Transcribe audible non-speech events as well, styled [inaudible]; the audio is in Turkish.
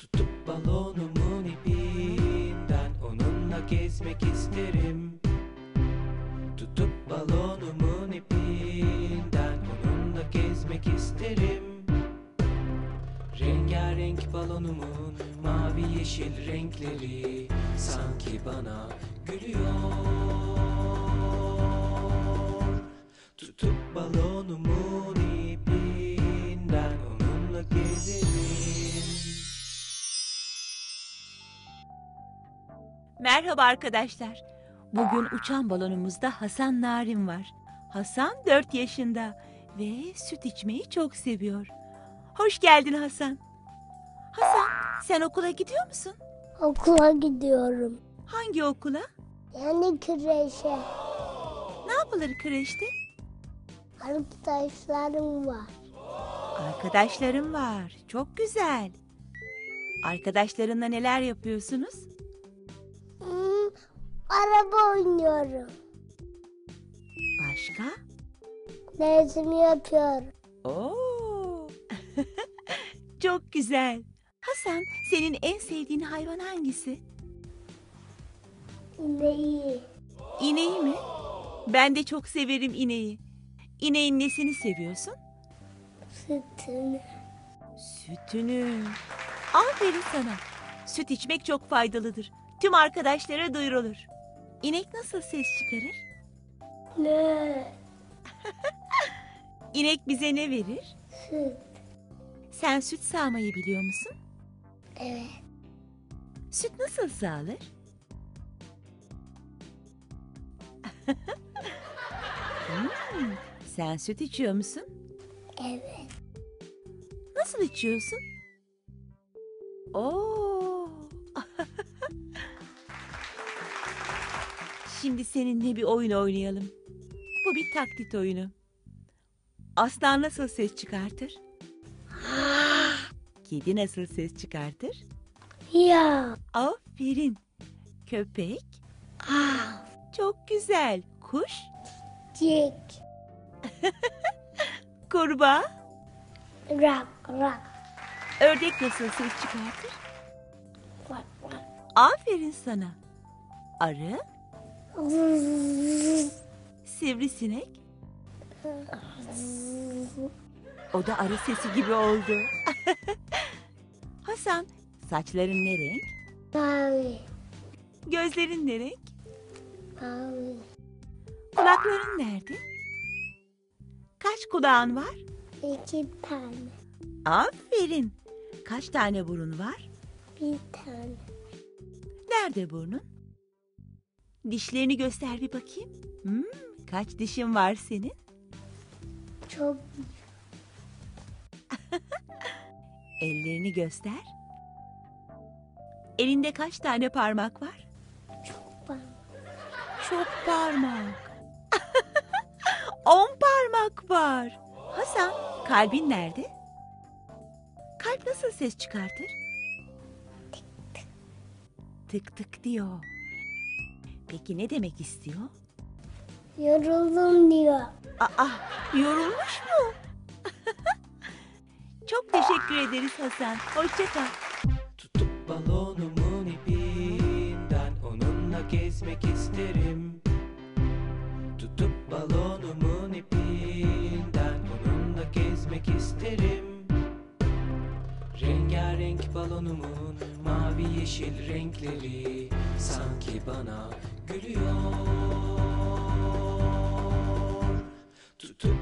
Tutup balonumun ipinden onunla gezmek isterim. Tutup balonumun ipinden onunla gezmek isterim. Rengarenk balonumun mavi yeşil renkleri sanki bana gülüyor. Tutup balonumun Merhaba arkadaşlar. Bugün uçan balonumuzda Hasan Narin var. Hasan 4 yaşında ve süt içmeyi çok seviyor. Hoş geldin Hasan. Hasan, sen okula gidiyor musun? Okula gidiyorum. Hangi okula? Yani kreşe. Ne yapılır kreşte? Arkadaşlarım var. Arkadaşlarım var. Çok güzel. Arkadaşlarınla neler yapıyorsunuz? Araba oynuyorum. Başka? Resim yapıyorum. Oo. [laughs] Çok güzel. Hasan, senin en sevdiğin hayvan hangisi? İneği. İneği mi? Ben de çok severim ineği. İneğin nesini seviyorsun? Sütünü. Sütünü. Aferin sana. Süt içmek çok faydalıdır. Tüm arkadaşlara duyurulur. İnek nasıl ses çıkarır? Ne? [laughs] İnek bize ne verir? Süt. Sen süt sağmayı biliyor musun? Evet. Süt nasıl sağılır? Hmm, sen süt içiyor musun? Evet. Nasıl içiyorsun? Oo. Şimdi seninle bir oyun oynayalım. Bu bir taklit oyunu. Aslan nasıl ses çıkartır? [gasps] Kedi nasıl ses çıkartır? Ya. Aferin. Köpek? Ah. Çok güzel. Kuş? Cik. [laughs] Kurbağa? Rak rak. Ördek nasıl ses çıkartır? Rak rak. Aferin sana. Arı? Sivrisinek? O da arı sesi gibi oldu. [laughs] Hasan, saçların ne renk? Mavi. Gözlerin ne renk? Mavi. Kulakların nerede? Kaç kulağın var? İki tane. Aferin. Kaç tane burun var? Bir tane. Nerede burnun? Dişlerini göster bir bakayım. Hmm, kaç dişin var senin? Çok [laughs] Ellerini göster. Elinde kaç tane parmak var? var. Çok parmak. [laughs] On parmak var. Hasan, kalbin nerede? Kalp nasıl ses çıkartır? Tık tık diyor. Peki ne demek istiyor? Yoruldum diyor. Aa, yorulmuş mu? [laughs] Çok teşekkür ederiz Hasan. Hoşça kal. Tutup balonumun ipinden onunla gezmek isterim. Tutup balonumun ipinden onunla gezmek isterim. Rengarenk balonumun mavi yeşil renkleri sanki bana gülüyor. Tutup